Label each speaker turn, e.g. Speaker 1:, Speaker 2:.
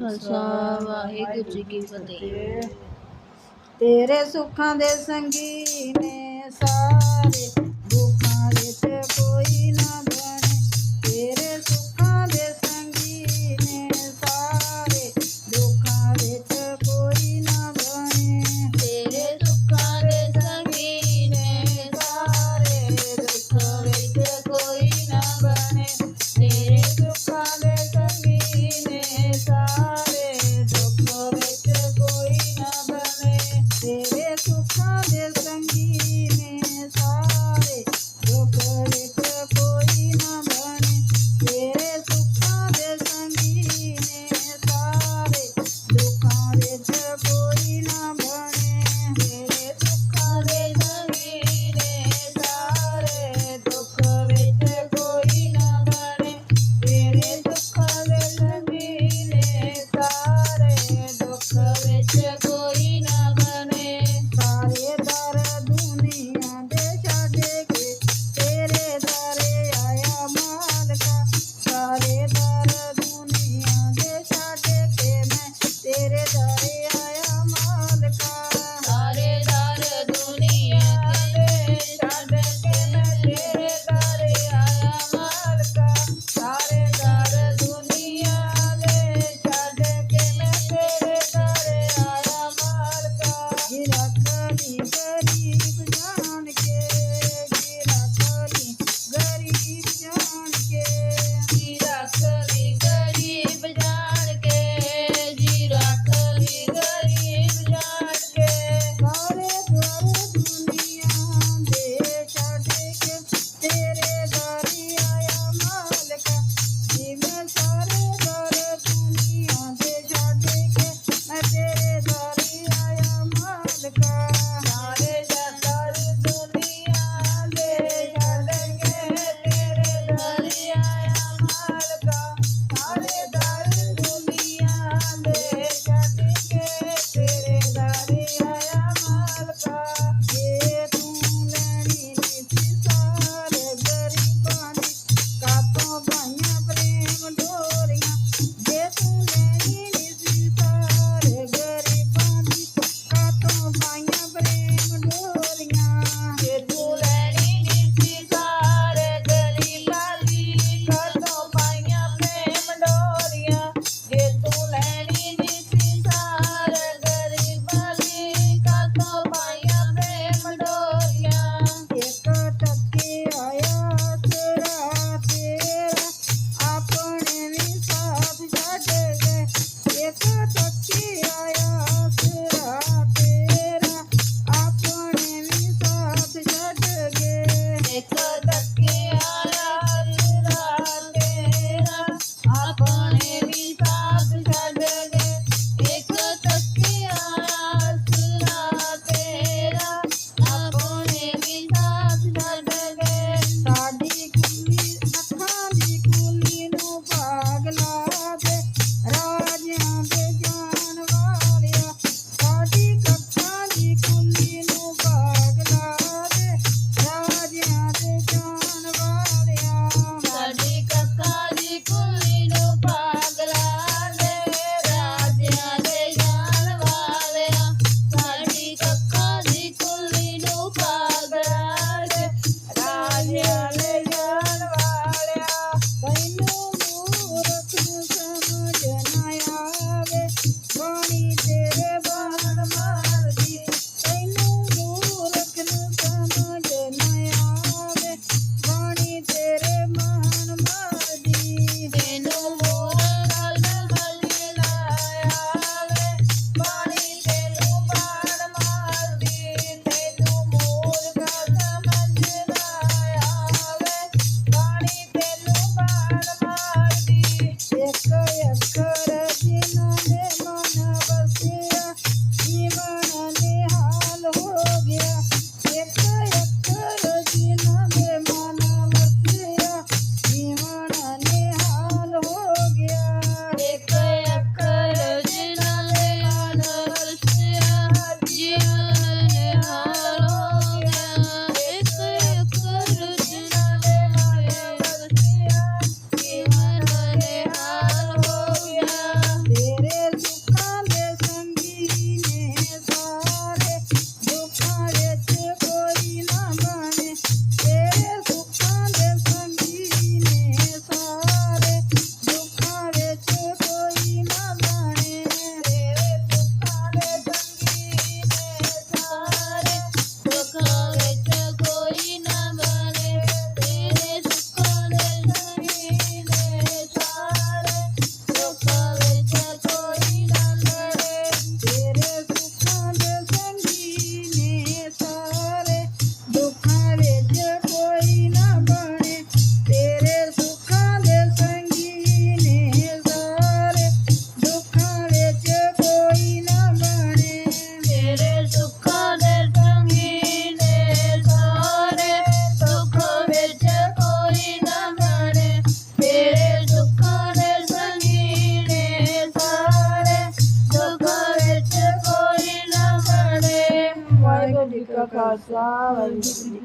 Speaker 1: ਖਾਲਸਾ ਵਾਹਿਗੁਰੂ ਜੀ ਕੀ ਫਤਿਹ।
Speaker 2: ਤੇਰੇ ਸੁੱਖਾਂ ਦੇ ਸੰਗੀ ਨੇ ਸਾਰੇ Bye. ਵਾਹਿਗੁਰੂ ਜੀ